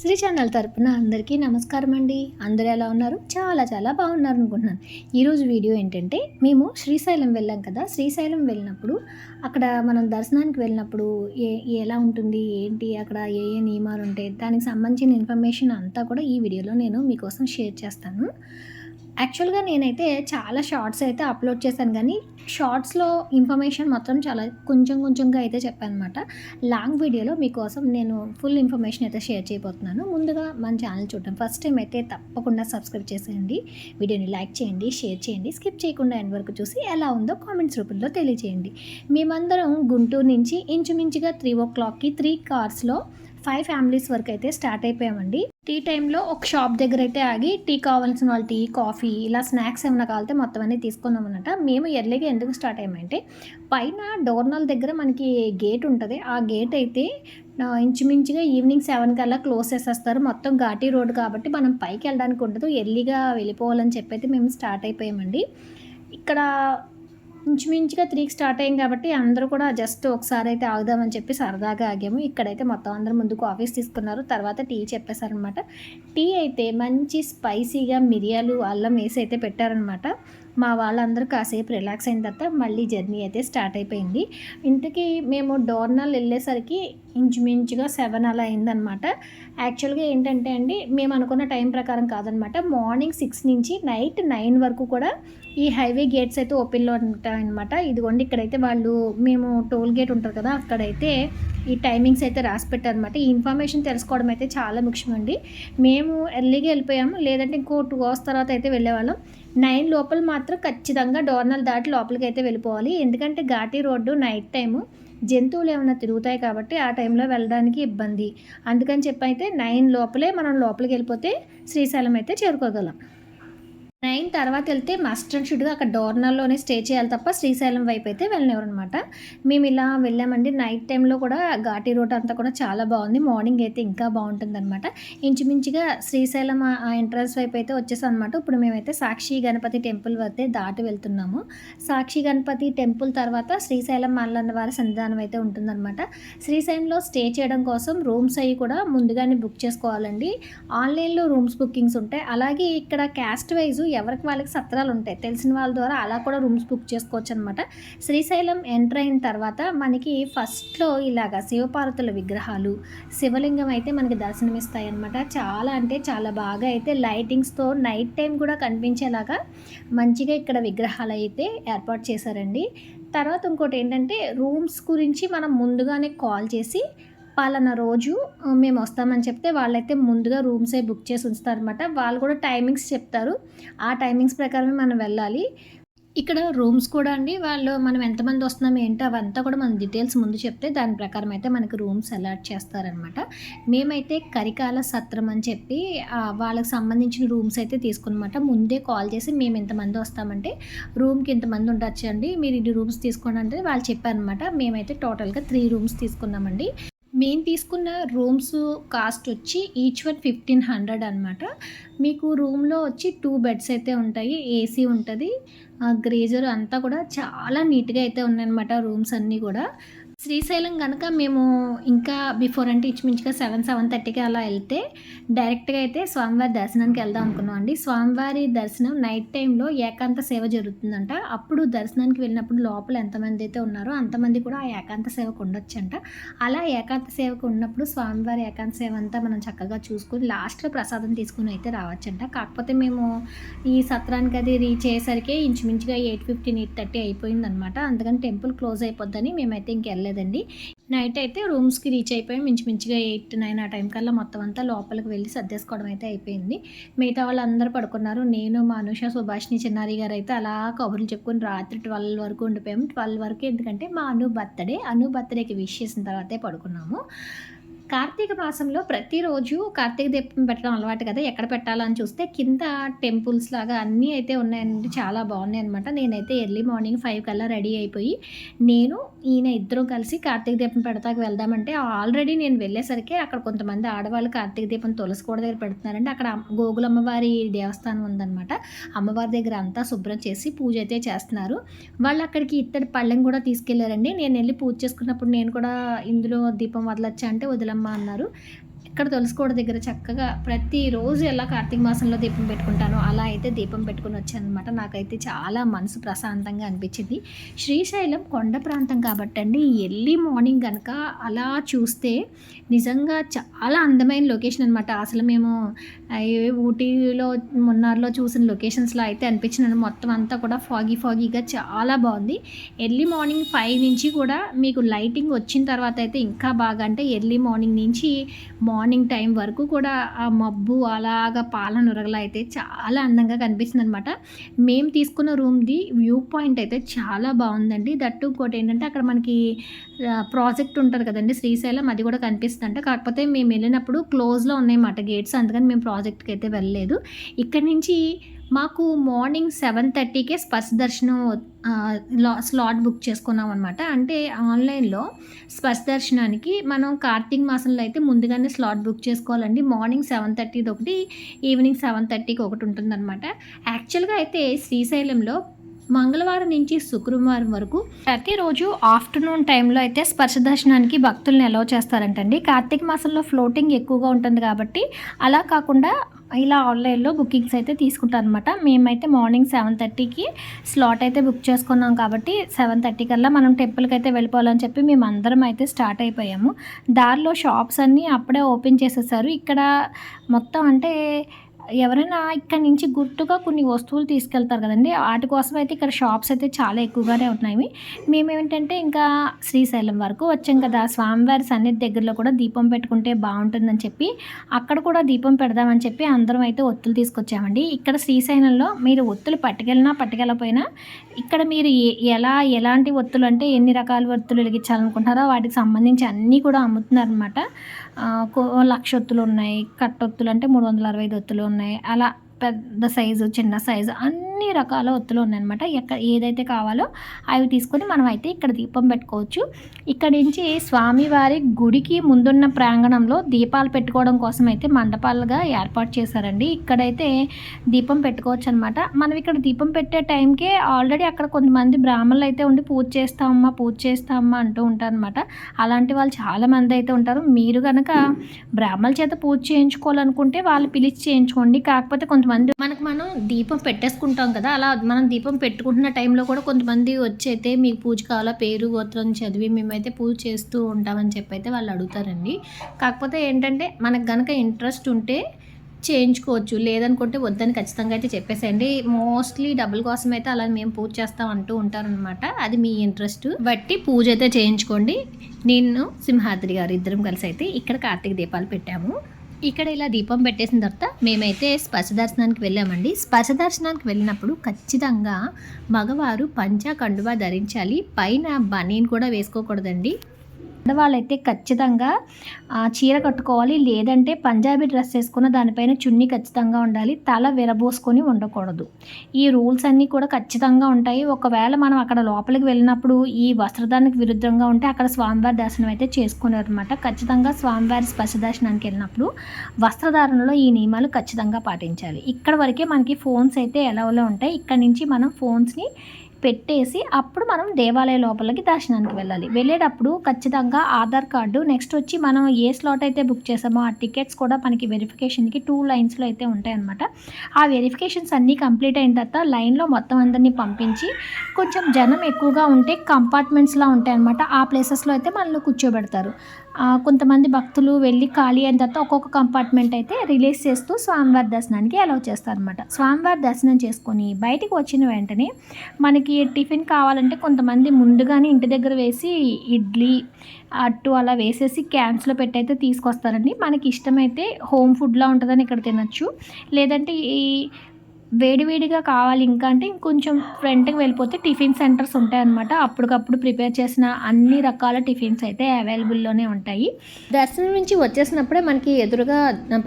Sri channel తరపున అందరికీ నమస్కారం అండి. అందరూ ఎలా ఉన్నారు? చాలా చాలా బాగున్నారు అనుకుంటున్నాను. ఈరోజు వీడియో ఏంటంటే మేము శ్రీశైలం వెళ్ళాం కదా. శ్రీశైలం వెళ్ళినప్పుడు అక్కడ మనం దర్శనానికి వెళ్ళినప్పుడు ఏ ఎలా ఉంటుంది? ఏంటి? అక్కడ ఏ ఏ నియమాలు ఉంటాయి? దానికి సంబంధించిన ఇన్ఫర్మేషన్ అంతా కూడా ఈ వీడియోలో నేను మీకోసం షేర్ చేస్తాను. యాక్చువల్గా నేనైతే చాలా షార్ట్స్ అయితే అప్లోడ్ చేశాను కానీ షార్ట్స్లో ఇన్ఫర్మేషన్ మాత్రం చాలా కొంచెం కొంచెంగా అయితే చెప్పాను అనమాట లాంగ్ వీడియోలో మీకోసం నేను ఫుల్ ఇన్ఫర్మేషన్ అయితే షేర్ చేయబోతున్నాను. ముందుగా మన ఛానల్ చూడటం ఫస్ట్ టైం అయితే తప్పకుండా సబ్స్క్రైబ్ చేసేయండి. వీడియోని లైక్ చేయండి షేర్ చేయండి. స్కిప్ చేయకుండా ఎండ్ వరకు చూసి ఎలా ఉందో కామెంట్స్ రూపంలో తెలియజేయండి. మేమందరం గుంటూరు నుంచి ఇంచుమించుగా త్రీ ఓ క్లాక్కి త్రీ కార్స్లో ఫైవ్ ఫ్యామిలీస్ వరకు అయితే స్టార్ట్ అయిపోయామండి. టీ టైంలో ఒక షాప్ దగ్గర అయితే ఆగి టీ కావాల్సిన వాళ్ళు టీ కాఫీ ఇలా స్నాక్స్ ఏమైనా కావాలితే మొత్తం అన్నీ తీసుకున్నాం అనమాట మేము ఎర్లీగా ఎందుకు స్టార్ట్ అయ్యామంటే పైన డోర్నల్ దగ్గర మనకి గేట్ ఉంటుంది. ఆ గేట్ అయితే ఇంచుమించుగా ఈవినింగ్ సెవెన్ కల్లా క్లోజ్ చేసేస్తారు. మొత్తం ఘాటీ రోడ్ కాబట్టి మనం పైకి వెళ్ళడానికి ఉండదు. ఎర్లీగా వెళ్ళిపోవాలని చెప్పి అయితే మేము స్టార్ట్ అయిపోయామండి. ఇక్కడ ఇంచుమించుగా త్రీకి స్టార్ట్ అయ్యాం కాబట్టి అందరూ కూడా జస్ట్ ఒకసారి అయితే ఆగుదామని చెప్పి సరదాగా ఆగాము. ఇక్కడైతే మొత్తం అందరూ ముందుకు ఆఫీస్ తీసుకున్నారు. తర్వాత టీ చెప్పేశారనమాట టీ అయితే మంచి స్పైసీగా మిరియాలు అల్లం వేసి అయితే పెట్టారనమాట మా వాళ్ళందరూ కాసేపు రిలాక్స్ అయిన తర్వాత మళ్ళీ జర్నీ అయితే స్టార్ట్ అయిపోయింది. ఇంతకీ మేము డోర్నల్ వెళ్ళేసరికి ఇంచుమించుగా సెవెన్ అలా అయిందనమాట యాక్చువల్గా ఏంటంటే అండి మేము అనుకున్న టైం ప్రకారం కాదనమాట మార్నింగ్ సిక్స్ నుంచి నైట్ నైన్ వరకు కూడా ఈ హైవే గేట్స్ అయితే ఓపెన్లో ఉంటాయన్నమాట. ఇదిగోండి ఇక్కడైతే వాళ్ళు మేము టోల్ గేట్ ఉంటారు కదా అక్కడైతే ఈ టైమింగ్స్ అయితే రాసి పెట్టారనమాట ఈ ఇన్ఫర్మేషన్ తెలుసుకోవడం అయితే చాలా ముఖ్యమండి. మేము ఎర్లీగా వెళ్ళిపోయాము లేదంటే ఇంకో టూ అవర్స్ తర్వాత అయితే వెళ్ళేవాళ్ళం. నైన్ లోపల మాత్రం ఖచ్చితంగా డోర్నల్ దాటి లోపలికి అయితే వెళ్ళిపోవాలి. ఎందుకంటే ఘాటీ రోడ్డు నైట్ టైము జంతువులు ఏమైనా తిరుగుతాయి కాబట్టి ఆ టైంలో వెళ్ళడానికి ఇబ్బంది. అందుకని చెప్పి అయితే నైన్ లోపలే మనం లోపలికి వెళ్ళిపోతే శ్రీశైలం అయితే చేరుకోగలం. నైన్ తర్వాత వెళ్తే మస్ట్ అండ్ షుడ్గా అక్కడ డోర్నల్లోనే స్టే చేయాలి తప్ప శ్రీశైలం వైపు అయితే వెళ్ళినవారు అనమాట మేము ఇలా వెళ్ళామండి. నైట్ టైంలో కూడా ఘాటి రోడ్ అంతా కూడా చాలా బాగుంది. మార్నింగ్ అయితే ఇంకా బాగుంటుంది అనమాట ఇంచుమించుగా శ్రీశైలం ఆ- ఎంట్రన్స్ వైపు అయితే వచ్చేసాం అనమాట ఇప్పుడు మేమైతే సాక్షి గణపతి టెంపుల్ వద్దే దాటి వెళ్తున్నాము. సాక్షి గణపతి టెంపుల్ తర్వాత శ్రీశైలం మల్లన్న వారి సన్నిధానం అయితే ఉంటుందన్నమాట శ్రీశైలంలో స్టే చేయడం కోసం రూమ్స్ అవి కూడా ముందుగానే బుక్ చేసుకోవాలండి. ఆన్లైన్లో రూమ్స్ బుకింగ్స్ ఉంటాయి. అలాగే ఇక్కడ క్యాస్ట్ వైజ్ ఎవరికి వాళ్ళకి సత్రాలు ఉంటాయి. తెలిసిన వాళ్ళ ద్వారా అలా కూడా రూమ్స్ బుక్ చేసుకోవచ్చు అనమాట శ్రీశైలం ఎంటర్ అయిన తర్వాత మనకి ఫస్ట్లో ఇలాగా శివపార్వతుల విగ్రహాలు శివలింగం అయితే మనకి దర్శనమిస్తాయి అనమాట చాలా అంటే చాలా బాగా అయితే లైటింగ్స్తో నైట్ టైం కూడా కనిపించేలాగా మంచిగా ఇక్కడ విగ్రహాలు అయితే ఏర్పాటు చేశారండి. తర్వాత ఇంకోటి ఏంటంటే రూమ్స్ గురించి మనం ముందుగానే కాల్ చేసి పలానా రోజు మేము వస్తామని చెప్తే వాళ్ళైతే ముందుగా రూమ్సే బుక్ చేసి ఉంచుతారనమాట వాళ్ళు కూడా టైమింగ్స్ చెప్తారు. ఆ టైమింగ్స్ ప్రకారమే మనం వెళ్ళాలి. ఇక్కడ రూమ్స్ కూడా అండి వాళ్ళు మనం ఎంతమంది వస్తున్నాం ఏంటో అవంతా కూడా మన డీటెయిల్స్ ముందు చెప్తే దాని ప్రకారం అయితే మనకి రూమ్స్ అలాట్ చేస్తారనమాట మేమైతే కరికాల సత్రం అని చెప్పి వాళ్ళకి సంబంధించిన రూమ్స్ అయితే తీసుకున్నమాట. ముందే కాల్ చేసి మేము ఎంతమంది వస్తామంటే రూమ్కి ఇంతమంది ఉండొచ్చు అండి మీరు ఇన్ని రూమ్స్ తీసుకోండి అంటే వాళ్ళు చెప్పారనమాట మేమైతే టోటల్గా త్రీ రూమ్స్ తీసుకున్నామండి. మేము తీసుకున్న రూమ్స్ కాస్ట్ వచ్చి ఈచ్ వన్ ఫిఫ్టీన్ హండ్రెడ్ అనమాట మీకు రూమ్లో వచ్చి టూ బెడ్స్ అయితే ఉంటాయి. ఏసీ ఉంటుంది. గ్రేజర్ అంతా కూడా చాలా నీట్గా అయితే ఉన్నాయన్నమాట రూమ్స్ అన్నీ కూడా. శ్రీశైలం కనుక మేము ఇంకా బిఫోర్ అంటే ఇంచుమించుగా సెవెన్ సెవెన్ థర్టీకి అలా వెళ్తే డైరెక్ట్గా అయితే స్వామివారి దర్శనానికి వెళ్దాం అనుకున్నాం అండి స్వామివారి దర్శనం నైట్ టైంలో ఏకాంత సేవ జరుగుతుందంట. అప్పుడు దర్శనానికి వెళ్ళినప్పుడు లోపల ఎంతమంది అయితే ఉన్నారో అంతమంది కూడా ఆ ఏకాంత సేవకు ఉండొచ్చంట. అలా ఏకాంత సేవకు ఉన్నప్పుడు స్వామివారి ఏకాంత సేవ అంతా మనం చక్కగా చూసుకుని లాస్ట్లో ప్రసాదం తీసుకుని అయితే రావచ్చంట. కాకపోతే మేము ఈ సత్రానికి అది రీచ్ అయ్యేసరికి ఇంచుమించుగా ఎయిట్ ఫిఫ్టీన్ ఎయిట్ థర్టీ అయిపోయిందనమాట. అందుకని టెంపుల్ క్లోజ్ అయిపోద్దని మేమైతే ఇంక వెళ్ళలేదండి నైట్ అయితే రూమ్స్కి రీచ్ అయిపోయి. ఇంచుమించుగా ఎయిట్ నైన్ ఆ టైం కల్లా మొత్తం అంతా లోపలికి వెళ్ళి సర్దేసుకోవడం అయితే అయిపోయింది. మిగతా వాళ్ళందరూ పడుకున్నారు. నేను మా అనుష సుభాష్ని చిన్నారి గారు అయితే అలా కబుర్లు చెప్పుకొని రాత్రి ట్వెల్వ్ వరకు ఉండిపోయాము ట్వెల్వ్ వరకు ఎందుకంటే మా అను బర్త్డే అను బర్త్డేకి విష్ చేసిన తర్వాతే పడుకున్నాము. కార్తీక మాసంలో ప్రతిరోజు కార్తీక దీపం పెట్టడం అలవాటు కదా ఎక్కడ పెట్టాలని చూస్తే కింద టెంపుల్స్ లాగా అన్నీ అయితే ఉన్నాయండి చాలా బాగున్నాయి అనమాట నేనైతే ఎర్లీ మార్నింగ్ ఫైవ్ కల్లా రెడీ అయిపోయి నేను ఈయన ఇద్దరం కలిసి కార్తీక దీపం పెడతాకి వెళ్దామంటే ఆల్రెడీ నేను వెళ్ళేసరికి అక్కడ కొంతమంది ఆడవాళ్ళు కార్తీక దీపం తులసి కూడా దగ్గర పెడుతున్నారంటే అక్కడ గోగులమ్మవారి దేవస్థానం ఉందన్నమాట. అమ్మవారి దగ్గర అంతా శుభ్రం చేసి పూజ అయితే చేస్తున్నారు. వాళ్ళు అక్కడికి ఇత్తడి పళ్ళెం కూడా తీసుకెళ్ళారండి. నేను వెళ్ళి పూజ చేసుకున్నప్పుడు నేను కూడా ఇందులో దీపం వదలచ్చా అంటే అమ్మ అన్నారు. అక్కడ తులసికోట దగ్గర చక్కగా ప్రతిరోజు ఎలా కార్తీక మాసంలో దీపం పెట్టుకుంటానో అలా అయితే దీపం పెట్టుకుని వచ్చాను అనమాట నాకైతే చాలా మనసు ప్రశాంతంగా అనిపించింది. శ్రీశైలం కొండ ప్రాంతం కాబట్టి అండి ఎర్లీ మార్నింగ్ కనుక అలా చూస్తే నిజంగా చాలా అందమైన లొకేషన్ అనమాట అసలు మేము ఊటీలో మున్నార్లో చూసిన లొకేషన్స్లో అయితే అనిపించింది మొత్తం అంతా కూడా ఫాగీ ఫాగీగా చాలా బాగుంది. ఎర్లీ మార్నింగ్ ఫైవ్ నుంచి కూడా మీకు లైటింగ్ వచ్చిన తర్వాత అయితే ఇంకా బాగా అంటే ఎర్లీ మార్నింగ్ నుంచి మార్నింగ్ టైం వరకు కూడా ఆ మబ్బు అలాగా పాల నురగలా అయితే చాలా అందంగా కనిపిస్తుంది అనమాట మేము తీసుకున్న రూమ్ది వ్యూ పాయింట్ అయితే చాలా బాగుందండి. దట్టు ఇంకోటి ఏంటంటే అక్కడ మనకి ప్రాజెక్ట్ ఉంటుంది కదండి శ్రీశైలం అది కూడా కనిపిస్తుందంట. కాకపోతే మేము వెళ్ళినప్పుడు క్లోజ్లో ఉన్నాయన్నమాట గేట్స్ అందుకని మేము ప్రాజెక్ట్కి అయితే వెళ్ళలేదు. ఇక్కడ నుంచి మాకు మార్నింగ్ సెవెన్ థర్టీకే స్పర్శ దర్శనం స్లాట్ బుక్ చేసుకున్నాం అనమాట అంటే ఆన్లైన్లో స్పర్శ దర్శనానికి మనం కార్తీక మాసంలో అయితే ముందుగానే స్లాట్ బుక్ చేసుకోవాలండి. మార్నింగ్ సెవెన్ థర్టీది ఒకటి ఈవినింగ్ సెవెన్ థర్టీకి ఒకటి ఉంటుందన్నమాట యాక్చువల్గా అయితే శ్రీశైలంలో మంగళవారం నుంచి శుక్రవారం వరకు ప్రతిరోజు ఆఫ్టర్నూన్ టైంలో అయితే స్పర్శ దర్శనానికి భక్తుల్ని అలౌ చేస్తారంటండి. కార్తీక మాసంలో ఫ్లోటింగ్ ఎక్కువగా ఉంటుంది కాబట్టి అలా కాకుండా ఇలా ఆన్లైన్లో బుకింగ్స్ అయితే తీసుకుంటారు అనమాట మేమైతే మార్నింగ్ సెవెన్ థర్టీకి స్లాట్ అయితే బుక్ చేసుకున్నాం కాబట్టి సెవెన్ థర్టీ కల్లా మనం టెంపుల్కి అయితే వెళ్ళిపోవాలని చెప్పి మేము అందరం అయితే స్టార్ట్ అయిపోయాము. దారిలో షాప్స్ అన్నీ అప్పుడే ఓపెన్ చేసేసారు. ఇక్కడ మొత్తం అంటే ఎవరైనా ఇక్కడ నుంచి గుర్తుగా కొన్ని వస్తువులు తీసుకెళ్తారు కదండి. వాటి కోసం అయితే ఇక్కడ షాప్స్ అయితే చాలా ఎక్కువగానే ఉన్నాయి మేము ఏంటంటే ఇంకా శ్రీశైలం వరకు వచ్చాం కదా. స్వామివారి సన్నిధి దగ్గరలో కూడా దీపం పెట్టుకుంటే బాగుంటుందని చెప్పి అక్కడ కూడా దీపం పెడదామని చెప్పి అందరం అయితే ఒత్తులు తీసుకొచ్చామండి. ఇక్కడ శ్రీశైలంలో మీరు ఒత్తులు పట్టుకెళ్ళినా పట్టుకెళ్ళకపోయినా ఇక్కడ మీరు ఎలా ఎలాంటి ఒత్తులు అంటే ఎన్ని రకాల ఒత్తులు వెలిగించాలనుకుంటారో వాటికి సంబంధించి అన్నీ కూడా అమ్ముతున్నారు అనమాట లక్ష ఒత్తులు ఉన్నాయి కట్టొత్తులు అంటే మూడు వందల అరవై ఐదు ఒత్తులు ఉన్నాయి ఉన్నాయి. అలా పెద్ద సైజు చిన్న సైజు అన్ని అన్ని రకాల ఒత్తులు ఉన్నాయన్నమాట. ఎక్కడ ఏదైతే కావాలో అవి తీసుకొని మనం అయితే ఇక్కడ దీపం పెట్టుకోవచ్చు. ఇక్కడ నుంచి స్వామివారి గుడికి ముందున్న ప్రాంగణంలో దీపాలు పెట్టుకోవడం కోసం అయితే మండపాలుగా ఏర్పాటు చేశారండి. ఇక్కడైతే దీపం పెట్టుకోవచ్చు అనమాట మనం ఇక్కడ దీపం పెట్టే టైంకే ఆల్రెడీ అక్కడ కొంతమంది బ్రాహ్మణులు అయితే ఉండి పూజ చేస్తామమ్మా పూజ చేస్తామమ్మా అంటూ ఉంటారనమాట అలాంటి వాళ్ళు చాలామంది అయితే ఉంటారు. మీరు కనుక బ్రాహ్మణుల చేత పూజ చేయించుకోవాలనుకుంటే వాళ్ళు పిలిచి చేయించుకోండి. కాకపోతే కొంతమంది మనకు మనం దీపం పెట్టేసుకుంటాం కదా. అలా మనం దీపం పెట్టుకుంటున్న టైంలో కూడా కొంతమంది వచ్చైతే మీకు పూజ కావాలా పేరు గోత్రం చదివి మేమైతే పూజ చేస్తూ ఉంటామని చెప్పి అయితే వాళ్ళు అడుగుతారండి. కాకపోతే ఏంటంటే మనకు గనక ఇంట్రెస్ట్ ఉంటే చేయించుకోవచ్చు. లేదనుకుంటే వద్దని ఖచ్చితంగా అయితే చెప్పేసేయండి. మోస్ట్లీ డబ్బుల కోసం అయితే అలా మేము పూజ చేస్తాం అంటూ ఉంటారనమాట అది మీ ఇంట్రెస్ట్. బట్టి పూజ అయితే చేయించుకోండి. నేను సింహాద్రి గారు ఇద్దరం కలిసి అయితే ఇక్కడ కార్తీక దీపాలు పెట్టాము. ఇక్కడ ఇలా దీపం పెట్టేసిన తర్వాత మేమైతే స్పర్శ దర్శనానికి వెళ్ళామండి. స్పర్శ దర్శనానికి వెళ్ళినప్పుడు ఖచ్చితంగా మగవారు పంచా కండువా ధరించాలి. పైన బనీన్ కూడా వేసుకోకూడదండి. ఆడవాళ్ళైతే ఖచ్చితంగా చీర కట్టుకోవాలి. లేదంటే పంజాబీ డ్రెస్ వేసుకున్న దానిపైన చున్నీ ఖచ్చితంగా ఉండాలి. తల విరబోసుకొని ఉండకూడదు. ఈ రూల్స్ అన్నీ కూడా ఖచ్చితంగా ఉంటాయి. ఒకవేళ మనం అక్కడ లోపలికి వెళ్ళినప్పుడు ఈ వస్త్రధారణకు విరుద్ధంగా ఉంటే అక్కడ స్వామివారి దర్శనం అయితే చేసుకున్నారు అనమాట ఖచ్చితంగా స్వామివారి స్పర్శ దర్శనానికి వెళ్ళినప్పుడు వస్త్రధారణలో ఈ నియమాలు ఖచ్చితంగా పాటించాలి. ఇక్కడ వరకే మనకి ఫోన్స్ అయితే ఎలావలో ఉంటాయి. ఇక్కడ నుంచి మనం ఫోన్స్ని పెట్టేసి అప్పుడు మనం దేవాలయ లోపలికి దర్శనానికి వెళ్ళాలి. వెళ్ళేటప్పుడు ఖచ్చితంగా ఆధార్ కార్డు నెక్స్ట్ వచ్చి మనం ఏ స్లాట్ అయితే బుక్ చేసామో ఆ టికెట్స్ కూడా మనకి వెరిఫికేషన్కి టూ లైన్స్లో అయితే ఉంటాయన్నమాట. ఆ వెరిఫికేషన్స్ అన్నీ కంప్లీట్ అయిన తర్వాత లైన్లో మొత్తం అందరినీ పంపించి కొంచెం జనం ఎక్కువగా ఉంటే కంపార్ట్మెంట్స్లా ఉంటాయన్నమాట. ఆ ప్లేసెస్లో అయితే మనల్ని కూర్చోబెడతారు. కొంతమంది భక్తులు వెళ్ళి ఖాళీ అయిన తర్వాత ఒక్కొక్క కంపార్ట్మెంట్ అయితే రిలీజ్ చేస్తూ స్వామివారి దర్శనానికి అలౌ చేస్తారనమాట స్వామివారి దర్శనం చేసుకొని బయటికి వచ్చిన వెంటనే మనకి టిఫిన్ కావాలంటే కొంతమంది ముందుగానే ఇంటి దగ్గర వేసి ఇడ్లీ అట్టు అలా వేసేసి క్యాన్స్లో పెట్టి అయితే తీసుకొస్తారండి. మనకి ఇష్టమైతే హోమ్ ఫుడ్లా ఉంటుందని ఇక్కడ తినచ్చు. లేదంటే ఈ వేడివేడిగా కావాలి ఇంకా అంటే ఇంకొంచెం ఫ్రంట్కి వెళ్ళిపోతే టిఫిన్ సెంటర్స్ ఉంటాయన్నమాట అప్పటికప్పుడు ప్రిపేర్ చేసిన అన్ని రకాల టిఫిన్స్ అయితే అవైలబుల్లోనే ఉంటాయి. దర్శనం నుంచి వచ్చేసినప్పుడే మనకి ఎదురుగా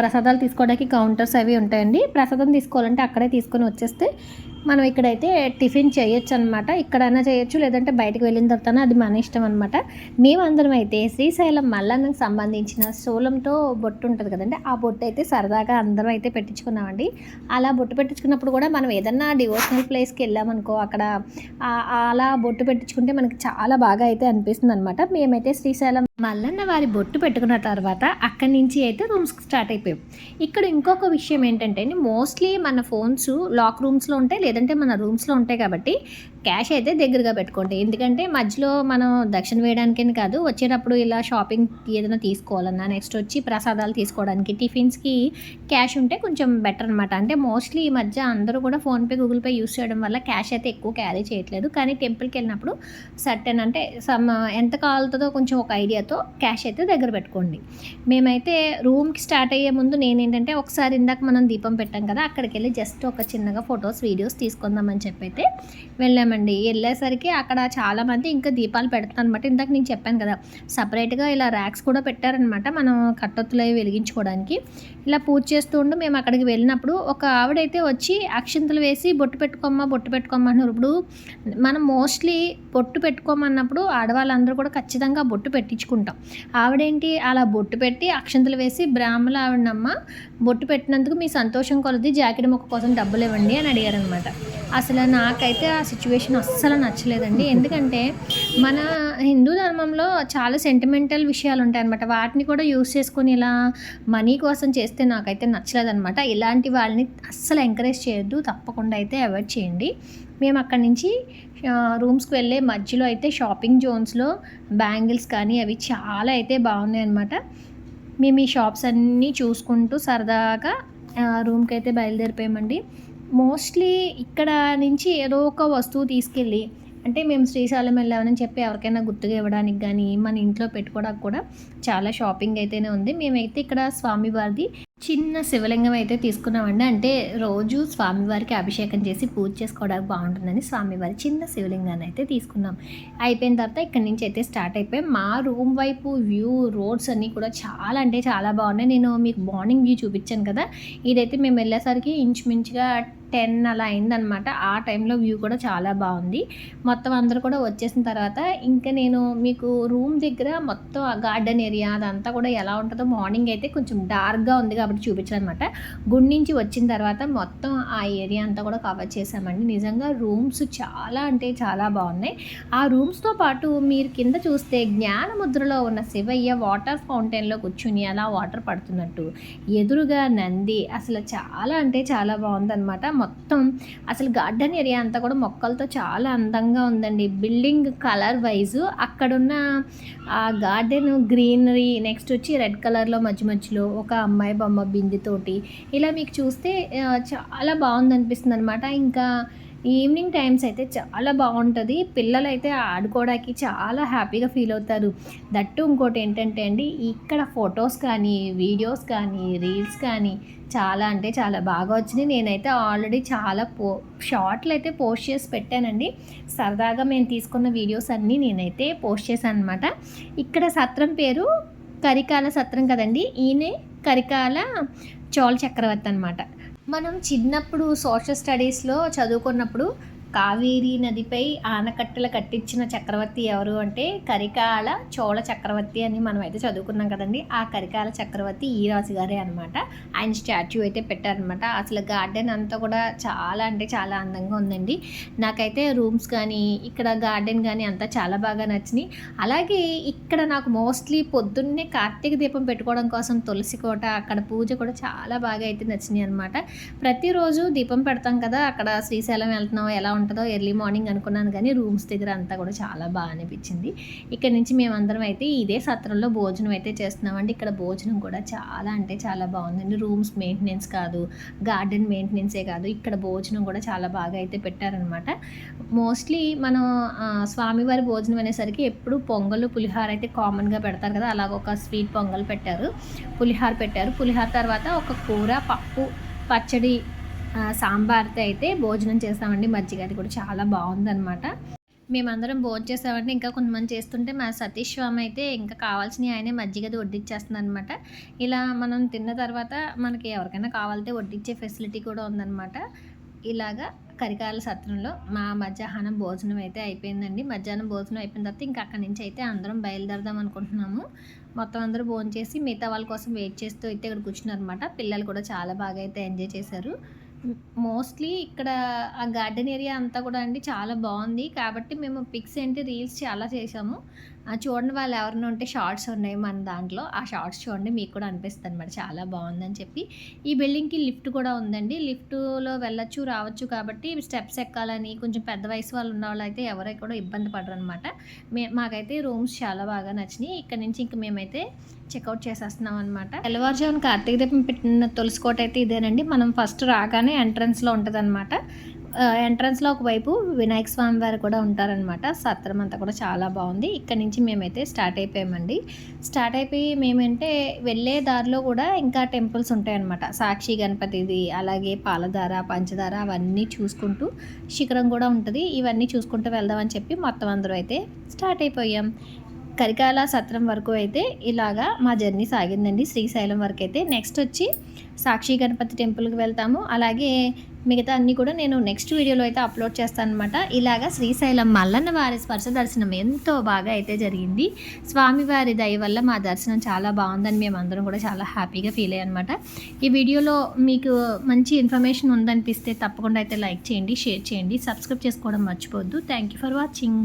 ప్రసాదాలు తీసుకోవడానికి కౌంటర్స్ అవి ఉంటాయండి. ప్రసాదం తీసుకోవాలంటే అక్కడే తీసుకొని వచ్చేస్తే మనం ఇక్కడైతే టిఫిన్ చేయొచ్చు అనమాట ఇక్కడైనా చేయొచ్చు లేదంటే బయటకు వెళ్ళిన తర్వాత అది మన ఇష్టం అనమాట మేమందరం అయితే శ్రీశైలం మల్లన్నకు సంబంధించిన సోలంతో బొట్టు ఉంటుంది కదండి ఆ బొట్టు అయితే సరదాగా అందరం అయితే పెట్టించుకున్నామండి. అలా బొట్టు పెట్టించుకున్నప్పుడు కూడా మనం ఏదన్నా డివోషనల్ ప్లేస్కి వెళ్ళామనుకో అక్కడ అలా బొట్టు పెట్టించుకుంటే మనకి చాలా బాగా అయితే అనిపిస్తుంది అనమాట మేమైతే శ్రీశైలం మల్లన్న వారి బొట్టు పెట్టుకున్న తర్వాత అక్కడి నుంచి అయితే రూమ్స్కి స్టార్ట్ అయిపోయాం ఇక్కడ ఇంకొక విషయం ఏంటంటే మోస్ట్లీ మన ఫోన్స్ లాక్ రూమ్స్లో ఉంటాయి లేదంటే మన రూమ్స్లో ఉంటాయి కాబట్టి క్యాష్ అయితే దగ్గరగా పెట్టుకోండి. ఎందుకంటే మధ్యలో మనం దక్షిణ వేయడానికని కాదు వచ్చేటప్పుడు ఇలా షాపింగ్ ఏదైనా తీసుకోవాలన్నా నెక్స్ట్ వచ్చి ప్రసాదాలు తీసుకోవడానికి టిఫిన్స్కి క్యాష్ ఉంటే కొంచెం బెటర్ అనమాట అంటే మోస్ట్లీ ఈ మధ్య అందరూ కూడా ఫోన్పే గూగుల్ పే యూస్ చేయడం వల్ల క్యాష్ అయితే ఎక్కువ క్యారీ చేయట్లేదు. కానీ టెంపుల్కి వెళ్ళినప్పుడు సర్టెన్ అంటే సమ్ ఎంత కావాలతో కొంచెం ఒక ఐడియాతో క్యాష్ అయితే దగ్గర పెట్టుకోండి. మేమైతే రూమ్కి స్టార్ట్ అయ్యే ముందు నేనేంటంటే ఒకసారి ఇందాక మనం దీపం పెట్టాం కదా అక్కడికి వెళ్ళి జస్ట్ ఒక చిన్నగా ఫొటోస్ వీడియోస్ తీసుకుందామని చెప్పి అయితే వెళ్ళామండి వెళ్ళేసరికి అక్కడ చాలామంది ఇంకా దీపాలు పెడతాను అనమాట ఇందాక నేను చెప్పాను కదా సపరేట్గా ఇలా ర్యాక్స్ కూడా పెట్టారనమాట మనం కట్టొత్తులు అవి వెలిగించుకోవడానికి. ఇలా పూజ చేస్తూ ఉండు మేము అక్కడికి వెళ్ళినప్పుడు ఒక ఆవిడైతే వచ్చి అక్షింతలు వేసి బొట్టు పెట్టుకోమ్మా బొట్టు పెట్టుకోమంటున్నారు ఇప్పుడు మనం మోస్ట్లీ బొట్టు పెట్టుకోమన్నప్పుడు ఆడవాళ్ళందరూ కూడా ఖచ్చితంగా బొట్టు పెట్టించుకుంటాం. ఆవిడేంటి? అలా బొట్టు పెట్టి అక్షంతలు వేసి బ్రాహ్మణ ఆవిడనమ్మ బొట్టు పెట్టినందుకు మీ సంతోషం కొలది జాకెట్ మొక్క కోసం డబ్బులు ఇవ్వండి అని అడిగారనమాట అసలు నాకైతే ఆ సిచ్యువేషన్ అస్సలు నచ్చలేదండి. ఎందుకంటే మన హిందూ ధర్మంలో చాలా సెంటిమెంటల్ విషయాలు ఉంటాయి అనమాట వాటిని కూడా యూస్ చేసుకొని ఇలా మనీ కోసం చేస్తే నాకైతే నచ్చలేదనమాట ఇలాంటి వాళ్ళని అస్సలు ఎంకరేజ్ చేయొద్దు. తప్పకుండా అయితే అవాయిడ్ చేయండి. మేము అక్కడి నుంచి రూమ్స్కి వెళ్ళే మధ్యలో అయితే షాపింగ్ జోన్స్లో బ్యాంగిల్స్ కానీ అవి చాలా అయితే బాగున్నాయి అనమాట మేము ఈ షాప్స్ అన్నీ చూసుకుంటూ సరదాగా రూమ్కి అయితే బయలుదేరిపోయామండి. మోస్ట్లీ ఇక్కడ నుంచి ఏదో ఒక వస్తువు తీసుకెళ్ళి అంటే మేము శ్రీశైలం వెళ్ళామని చెప్పి ఎవరికైనా గుర్తుగా ఇవ్వడానికి కానీ మన ఇంట్లో పెట్టుకోవడానికి కూడా చాలా షాపింగ్ అయితేనే ఉంది. మేమైతే ఇక్కడ స్వామివారిది చిన్న శివలింగం అయితే తీసుకున్నామండి. అంటే రోజు స్వామివారికి అభిషేకం చేసి పూజ చేసుకోవడానికి బాగుంటుందని స్వామివారి చిన్న శివలింగాన్ని అయితే తీసుకున్నాం. అయిపోయిన తర్వాత ఇక్కడ నుంచి అయితే స్టార్ట్ అయిపోయి. మా రూమ్ వైపు వ్యూ రోడ్స్ అన్నీ కూడా చాలా అంటే చాలా బాగున్నాయి. నేను మీకు మార్నింగ్ వ్యూ చూపించాను కదా. ఇదైతే మేము వెళ్ళేసరికి ఇంచుమించుగా టెన్ అలా అయిందనమాట ఆ టైంలో వ్యూ కూడా చాలా బాగుంది. మొత్తం అందరూ కూడా వచ్చేసిన తర్వాత ఇంకా నేను మీకు రూమ్ దగ్గర మొత్తం గార్డెన్ ఏరియా అదంతా కూడా ఎలా ఉంటుందో మార్నింగ్ అయితే కొంచెం డార్క్గా ఉంది కాబట్టి కాబట్టి చూపించాలన్నమాట గుడి నుంచి వచ్చిన తర్వాత మొత్తం ఆ ఏరియా అంతా కూడా కవర్ చేసామండి నిజంగా రూమ్స్ చాలా అంటే చాలా బాగున్నాయి. ఆ రూమ్స్తో పాటు మీరు కింద చూస్తే జ్ఞానముద్రలో ఉన్న శివయ్య వాటర్ ఫౌంటైన్లో కూర్చుని అలా వాటర్ పడుతున్నట్టు. ఎదురుగా నంది అసలు చాలా అంటే చాలా బాగుందన్నమాట మొత్తం అసలు గార్డెన్ ఏరియా అంతా కూడా మొక్కలతో చాలా అందంగా ఉందండి. బిల్డింగ్ కలర్ వైజ్ అక్కడున్న ఆ గార్డెన్ గ్రీనరీ నెక్స్ట్ వచ్చి రెడ్ కలర్లో మధ్య మధ్యలో ఒక అమ్మాయి బొమ్మ బిందెతోటి ఇలా మీకు చూస్తే చాలా బాగుంది అనిపిస్తుంది అనమాట ఇంకా ఈవినింగ్ టైమ్స్ అయితే చాలా బాగుంటుంది. పిల్లలు అయితే ఆడుకోవడానికి చాలా హ్యాపీగా ఫీల్ అవుతారు. దట్టు ఇంకోటి ఏంటంటే అండి ఇక్కడ ఫొటోస్ కానీ వీడియోస్ కానీ రీల్స్ కానీ చాలా అంటే చాలా బాగా వచ్చినాయి. నేనైతే ఆల్రెడీ చాలా పో షార్ట్లు అయితే పోస్ట్ చేసి పెట్టానండి. సరదాగా మేము తీసుకున్న వీడియోస్ అన్నీ నేనైతే పోస్ట్ చేశాను అనమాట ఇక్కడ సత్రం పేరు కరికాల సత్రం కదండి. ఈయనే కరికాల చోళ చక్రవర్తి అనమాట మనం చిన్నప్పుడు సోషల్ స్టడీస్లో చదువుకున్నప్పుడు కావేరీ నదిపై ఆనకట్టలు కట్టించిన చక్రవర్తి ఎవరు అంటే కరికాల చోళ చక్రవర్తి అని మనం అయితే చదువుకున్నాం కదండి. ఆ కరికాల చక్రవర్తి ఈ రాజు గారే అనమాట ఆయన స్టాచ్యూ అయితే పెట్టారనమాట అసలు గార్డెన్ అంతా కూడా చాలా అంటే చాలా అందంగా ఉందండి. నాకైతే రూమ్స్ కానీ ఇక్కడ గార్డెన్ కానీ అంతా చాలా బాగా నచ్చినాయి. అలాగే ఇక్కడ నాకు మోస్ట్లీ పొద్దున్నే కార్తీక దీపం పెట్టుకోవడం కోసం తులసి కోట అక్కడ పూజ కూడా చాలా బాగా అయితే నచ్చినాయి అనమాట ప్రతిరోజు దీపం పెడతాం కదా అక్కడ శ్రీశైలం వెళ్తున్నాం ఎలా ఉంటుందో ఎర్లీ మార్నింగ్ అనుకున్నాను కానీ రూమ్స్ దగ్గర అంతా కూడా చాలా బాగా అనిపించింది. ఇక్కడ నుంచి మేమందరం అయితే ఇదే సత్రంలో భోజనం అయితే చేస్తున్నామండి. ఇక్కడ భోజనం కూడా చాలా అంటే చాలా బాగుందండి. రూమ్స్ మెయింటెనెన్స్ కాదు గార్డెన్ మెయింటెనెన్సే కాదు ఇక్కడ భోజనం కూడా చాలా బాగా అయితే పెట్టారనమాట. మోస్ట్లీ మనం స్వామివారి భోజనం అనేసరికి ఎప్పుడు పొంగలు పులిహార అయితే కామన్గా పెడతారు కదా. అలాగ ఒక స్వీట్ పొంగల్ పెట్టారు పులిహార పెట్టారు. పులిహార తర్వాత ఒక కూర పప్పు పచ్చడి సాంబార్తో అయితే భోజనం చేస్తామండి. మజ్జిగ అది కూడా చాలా బాగుందన్నమాట. మేమందరం భోజనం చేసామంటే ఇంకా కొంతమంది చేస్తుంటే మా సతీష్ స్వామి అయితే ఇంకా కావాల్సినవి ఆయనే మజ్జిగది వడ్డిచ్చేస్తుంది అనమాట ఇలా మనం తిన్న తర్వాత మనకి ఎవరికైనా కావాలంటే వడ్డించే ఫెసిలిటీ కూడా ఉందన్నమాట. ఇలాగా కరికాల సత్రంలో మా మధ్యాహ్నం భోజనం అయితే అయిపోయిందండి. మధ్యాహ్నం భోజనం అయిపోయిన తర్వాత ఇంకా అక్కడి నుంచి అయితే అందరం బయలుదేరదాం అనుకుంటున్నాము. మొత్తం అందరూ భోజనం చేసి మిగతా వాళ్ళ కోసం వెయిట్ చేస్తూ అయితే ఇక్కడ కూర్చున్నారనమాట పిల్లలు కూడా చాలా బాగా అయితే ఎంజాయ్ చేశారు. మోస్ట్లీ ఇక్కడ ఆ గార్డెన్ ఏరియా అంతా కూడా అండి చాలా బాగుంది. కాబట్టి మేము పిక్స్ ఏంటి రీల్స్ చాలా చేసాము చూడండి వాళ్ళు ఎవరైనా ఉంటే షార్ట్స్ ఉన్నాయి మన దాంట్లో. ఆ షార్ట్స్ చూడండి మీకు కూడా అనిపిస్తుంది అనమాట చాలా బాగుందని చెప్పి. ఈ బిల్డింగ్కి లిఫ్ట్ కూడా ఉందండి. లిఫ్ట్లో వెళ్ళొచ్చు రావచ్చు కాబట్టి స్టెప్స్ ఎక్కాలని కొంచెం పెద్ద వయసు వాళ్ళు ఉన్న వాళ్ళు అయితే ఎవరై కూడా ఇబ్బంది పడరు అనమాట మే మాకైతే రూమ్స్ చాలా బాగా నచ్చినాయి. ఇక్కడ నుంచి ఇంక మేమైతే చెక్అవుట్ చేసేస్తున్నాం అనమాట తెల్లవారుజామున కార్తీక దీపం పెట్టిన తులసికోట అయితే ఇదేనండి. మనం ఫస్ట్ రాగానే ఎంట్రన్స్లో ఉంటుంది అనమాట ఎంట్రన్స్లో ఒకవైపు వినాయక స్వామి వారు కూడా ఉంటారనమాట సత్రం అంతా కూడా చాలా బాగుంది. ఇక్కడ నుంచి మేమైతే స్టార్ట్ అయిపోయామండి. స్టార్ట్ అయిపోయి మేమంటే వెళ్ళే దారిలో కూడా ఇంకా టెంపుల్స్ ఉంటాయన్నమాట. సాక్షి గణపతిది అలాగే పాలధార పంచదార అవన్నీ చూసుకుంటూ శిఖరం కూడా ఉంటుంది. ఇవన్నీ చూసుకుంటూ వెళ్దామని చెప్పి మొత్తం అందరూ అయితే స్టార్ట్ అయిపోయాం. కరికాల సత్రం వరకు అయితే ఇలాగా మా జర్నీ సాగిందండి. శ్రీశైలం వరకు అయితే. నెక్స్ట్ వచ్చి సాక్షి గణపతి టెంపుల్కి వెళ్తాము. అలాగే మిగతా అన్నీ కూడా నేను నెక్స్ట్ వీడియోలో అయితే అప్లోడ్ చేస్తాను అనమాట ఇలాగా శ్రీశైలం మల్లన్న వారి స్పర్శ దర్శనం ఎంతో బాగా అయితే జరిగింది. స్వామివారి దయ వల్ల మా దర్శనం చాలా బాగుందని మేము అందరం కూడా చాలా హ్యాపీగా ఫీల్ అయ్యా అనమాట ఈ వీడియోలో మీకు మంచి ఇన్ఫర్మేషన్ ఉందనిపిస్తే తప్పకుండా అయితే లైక్ చేయండి షేర్ చేయండి సబ్స్క్రైబ్ చేసుకోవడం మర్చిపోవద్దు. Thank you for watching